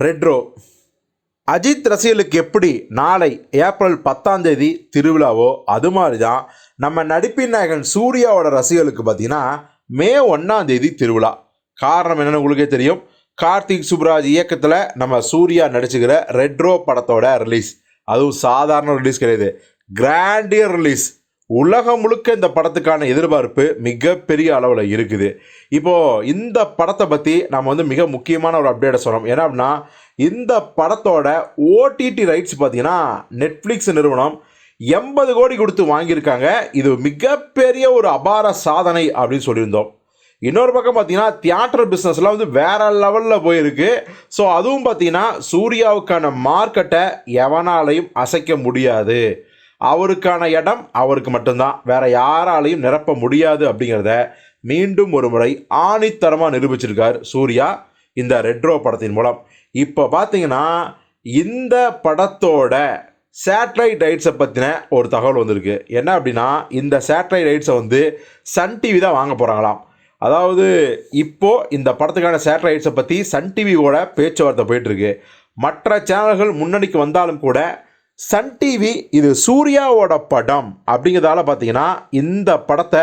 Retro Ajith ரசிகலுக்கு எப்படி நாளை April பத்தாம் தேதி திருவிழாவோ அது மாதிரி தான் நம்ம நடிப்பின் நாயகன் சூர்யாவோட ரசிகர்களுக்கு பார்த்தீங்கன்னா மே ஒன்றாம் தேதி திருவிழா. காரணம் என்னன்னு உங்களுக்கே தெரியும். கார்த்திக் சுப்ராஜ் இயக்கத்தில் நம்ம சூர்யா நடிச்சுக்கிற ரெட்ரோ படத்தோட ரிலீஸ் அதுவும் சாதாரண ரிலீஸ் கிடையாது. கிராண்டியர் ரிலீஸ் உலகம் முழுக்க இந்த படத்துக்கான எதிர்பார்ப்பு மிகப்பெரிய அளவில் இருக்குது. இப்போது இந்த படத்தை பற்றி நம்ம வந்து மிக முக்கியமான ஒரு அப்டேட்டை சொல்கிறோம் ஏன்னா அப்படின்னா இந்த படத்தோட ஓடிடி ரைட்ஸ் பார்த்தீங்கன்னா நெட்ஃப்ளிக்ஸ் நிறுவனம் எண்பது கோடி கொடுத்து வாங்கியிருக்காங்க. இது மிகப்பெரிய ஒரு அபார சாதனை அப்படின்னு சொல்லியிருந்தோம். இன்னொரு பக்கம் பார்த்தீங்கன்னா தியேட்டர் பிஸ்னஸ்லாம் வந்து வேற லெவலில் போயிருக்கு. ஸோ அதுவும் பார்த்தீங்கன்னா சூர்யாவுக்கான மார்க்கெட்டை எவனாலையும் அசைக்க முடியாது. அவருக்கான இடம் அவருக்கு மட்டும்தான். வேற யாராலையும் நிரப்ப முடியாது அப்படிங்கிறத மீண்டும் ஒரு முறை ஆணித்தரமாக நிரூபிச்சிருக்கார் சூர்யா இந்த ரெட்ரோ படத்தின் மூலம். இப்போ பார்த்தீங்கன்னா இந்த படத்தோட சேட்டலைட் ரைட்ஸை பற்றின ஒரு தகவல் வந்திருக்கு. என்ன அப்படின்னா இந்த சேட்டலைட் ரைட்ஸை வந்து சன் டிவி தான் வாங்க போகிறாங்களாம் அதாவது இப்போ இந்த படத்துக்கான சேட்டலைட்ஸை பற்றி சன் டிவியோட பேச்சுவார்த்தை போயிட்டுருக்கு மற்ற சேனல்கள் முன்னணிக்கு வந்தாலும் கூட சன் டிவி இது சூர்யாவோட படம் அப்படிங்கிறதால பார்த்தீங்கன்னா இந்த படத்தை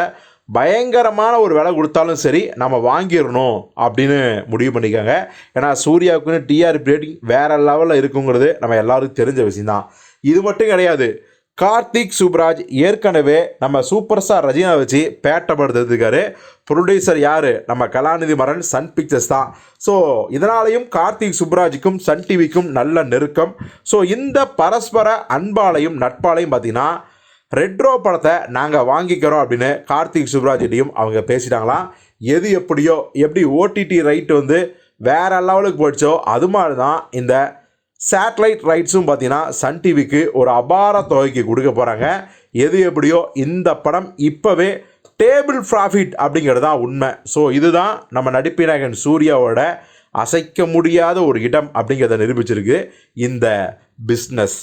பயங்கரமான ஒரு விலை கொடுத்தாலும் சரி நம்ம வாங்கிடணும் அப்படின்னு முடிவு பண்ணிக்காங்க ஏன்னா சூர்யாவுக்குன்னு டிஆர்பி ரேட்டிங் வேறு லெவலில் இருக்குங்கிறது நம்ம எல்லாருக்கும் தெரிஞ்ச விஷயம்தான். இது மட்டும் கிடையாது. கார்த்திக் சுப்ராஜ் ஏற்கனவே நம்ம சூப்பர் ஸ்டார் ரஜினா வச்சு பேட்டப்படுத்திருக்காரு ப்ரொடியூசர் யார்? நம்ம கலாநிதி மரன் சன் பிக்சர்ஸ் தான். ஸோ இதனாலையும் கார்த்திக் சுப்ராஜுக்கும் சன் டிவிக்கும் நல்ல நெருக்கம். ஸோ இந்த பரஸ்பர அன்பாலையும் நட்பாலையும் பார்த்திங்கன்னா ரெட்ரோ படத்தை நாங்கள் வாங்கிக்கிறோம் அப்படின்னு கார்த்திக் சுப்ராஜிட்டையும் அவங்க பேசிட்டாங்களாம் எது எப்படியோ எப்படி ஓடிடி ரைட் வந்து வேற லெவலுக்கு போயிடுச்சோ அது மாதிரி தான் இந்த சேட்டலைட் ரைட்ஸும் பார்த்தீங்கன்னா சன் டிவிக்கு ஒரு அபார தொகைக்கு கொடுக்க போகிறாங்க எது எப்படியோ இந்த படம் இப்போவே டேபிள் ப்ராஃபிட் அப்படிங்கிறது தான் உண்மை. ஸோ இதுதான் நம்ம நடிப்பினகன் சூர்யாவோட அசைக்க முடியாத ஒரு இடம் அப்படிங்கிறத நிரூபிச்சிருக்கு இந்த பிஸ்னஸ்